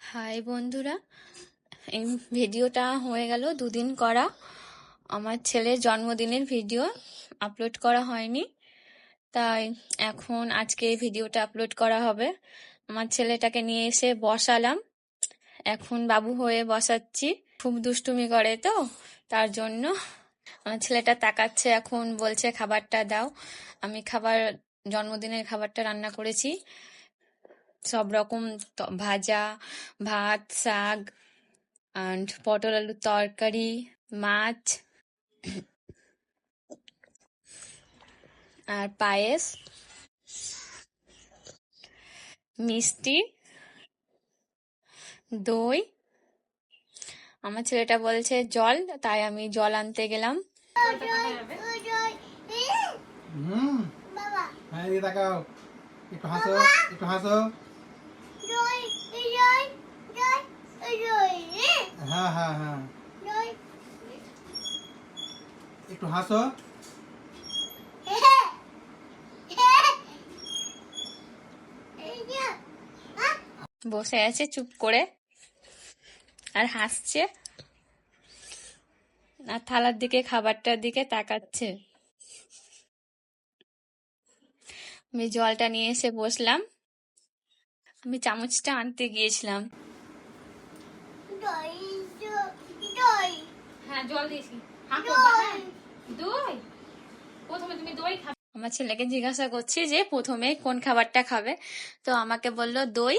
High বন্ধুরা, এই ভিডিওটা হয়ে গেল দুদিন করা। আমার ছেলের জন্মদিনের ভিডিও আপলোড করা হয়নি, তাই এখন আজকে এই ভিডিওটা আপলোড করা হবে। আমার ছেলেটাকে নিয়ে এসে বসালাম। এখন বাবু হয়ে বসাচ্ছি। খুব দুষ্টুমি করে তো, তার জন্য। আমার ছেলেটা তাকাচ্ছে এখন, বলছে, খাবারটা দাও। আমি খাবার, জন্মদিনের খাবারটা রান্না করেছি। সব রকম ভাজা ভাত শাক অ্যান্ড পটল আলুর তরকারি মাছ আর পায়েস মিষ্টি দই। আমার ছেলেটা বলছে জল। তাই আমি জল আনতে গেলাম। হুম। হ্যাঁ তাকাও। একটু হাসো একটু হাসো। হ্যাঁ হ্যাঁ হ্যাঁ। একটু হাসো। বসে আছে চুপ করে। আর হাসছে। আর থালার দিকে খাবারটার দিকে তাকাচ্ছে। আমি জলটা নিয়ে এসে বসলাম। আমি চামচটা আনতে গিয়েছিলাম। হ্যাঁ জল দিয়েছি। হ্যাঁ করবা? দই? প্রথমে তুমি দই খাবে। আমার ছেলেকে জিজ্ঞাসা করছি যে প্রথমে কোন খাবারটা খাবে। তো আমাকে বলল দই।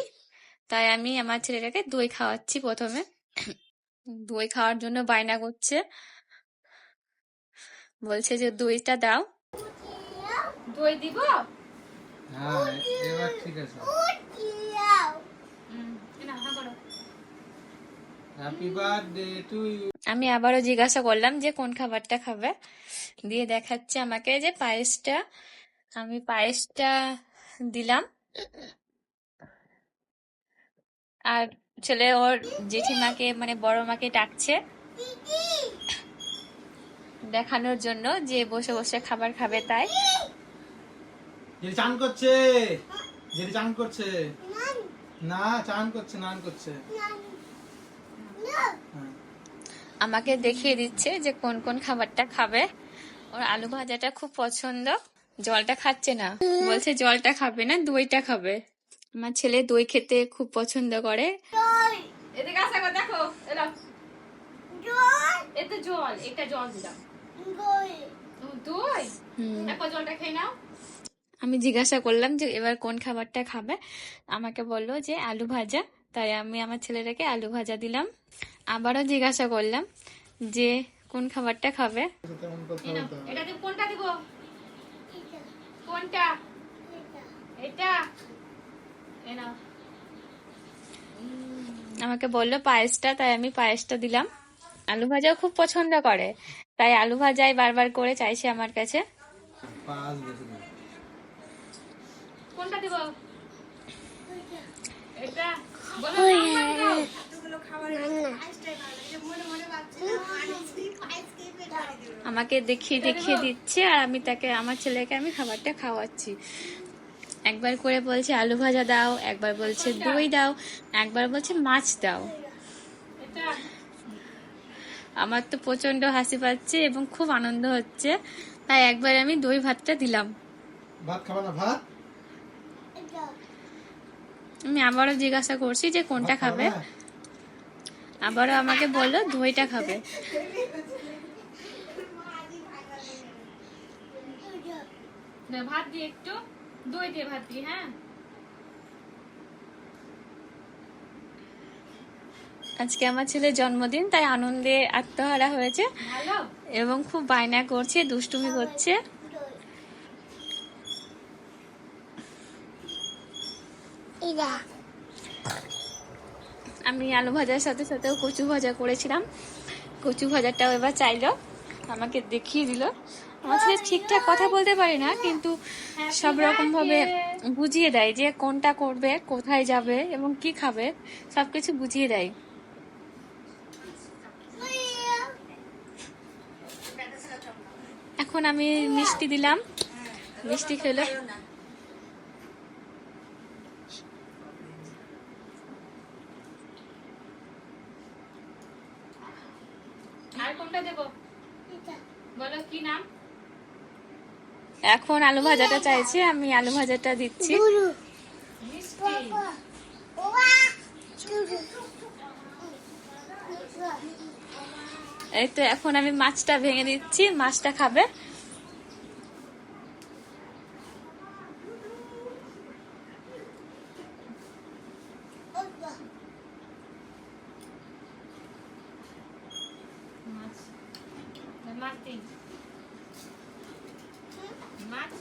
তাই আমি আমার ছেলেটাকে দই খাওয়াচ্ছি প্রথমে। দই খাওয়ার জন্য বায়না করছে। বলছে যে দইটা দাও। দই দিব? হ্যাঁ এবার ঠিক আছে হুম, এই নাও, হ্যাঁ করো হ্যাপি বার্থডে টু ইউ আমি আবারও জিজ্ঞাসা করলাম যে কোন খাবারটা খাবে? দিয়ে দেখাচ্ছে আমাকে যে পায়েসটা। আমি পায়েসটা দিলাম। আর ছেলে ওর জেঠিমাকে মানে বড় মাকে ডাকছে দেখানোর জন্য যে বসে বসে খাবার খাবে তাই। যেটি চান করছে। যেটি চান করছে। না চান করছে নান করছে। আমাকে দেখিয়ে দিচ্ছে যে কোন কোন খাবারটা খাবে। ওর আলু ভাজাটা খুব পছন্দ। জলটা খাচ্ছে না। বলছে জলটা খাবে না দইটা খাবে। আমার ছেলে দই খেতে খুব পছন্দ করে। এদিকে আসা দেখো এতে জল। এটা জল দিলাম। দই। জলটা খেয়ে নাও। আমি জিজ্ঞাসা করলাম যে এবার কোন খাবারটা খাবে? আমাকে বলল যে আলু ভাজা। তাই আমি আমার ছেলেটাকে আলু ভাজা দিলাম। আবারও জিজ্ঞাসা করলাম যে কোন খাবারটা খাবে। এটা কোনটা দিব? কোনটা? এটা। আমাকে বলল পায়েসটা তাই আমি পায়েসটা দিলাম। আলু ভাজাও খুব পছন্দ করে তাই আলু ভাজাই বারবার করে চাইছে আমার কাছে। কোনটা দিব? এটা? বলো নাম্বার দাও। আমাকে দেখিয়ে দেখিয়ে দিচ্ছে আর আমি তাকে আমার ছেলেকে আমি খাবারটা খাওয়াচ্ছি। একবার করে বলছে আলু ভাজা দাও একবার বলছে দই দাও একবার বলছে মাছ দাও। আমার তো প্রচণ্ড হাসি পাচ্ছে এবং খুব আনন্দ হচ্ছে। তাই একবার আমি দই ভাতটা দিলাম। ভাত খাবা না ভাত? আমি আবারও জিজ্ঞাসা করছি যে কোনটা খাবে? আবারও আমাকে বলল দইটা খাবে। ভাত দিয়ে একটু। দই দিয়ে ভাত দিয়ে হ্যাঁ? আজকে আমার ছেলের জন্মদিন তাই আনন্দে আত্মহারা হয়েছে এবং খুব বায়না করছে দুষ্টুমি করছে। আমি আলু ভাজার সাথে সাথেও কচু ভাজা করেছিলাম। কচু ভাজাটাও এবার চাইলো, আমাকে দেখিয়ে দিল। আমার ছেলে ঠিকঠাক কথা বলতে পারে না, কিন্তু সব রকম ভাবে বুঝিয়ে দেয় যে কোনটা করবে, কোথায় যাবে এবং কি খাবে, সবকিছু বুঝিয়ে দেয়। এখন আমি মিষ্টি দিলাম। মিষ্টি খেলো। কোনটা দেব? বলো কি নাম? এখন আলু ভাজাটা চাইছে আমি আলু ভাজাটা দিচ্ছি। এই তো এখন আমি মাছটা ভেঙে দিচ্ছি মাছটা খাবে মাছ মাছ দিন মাছ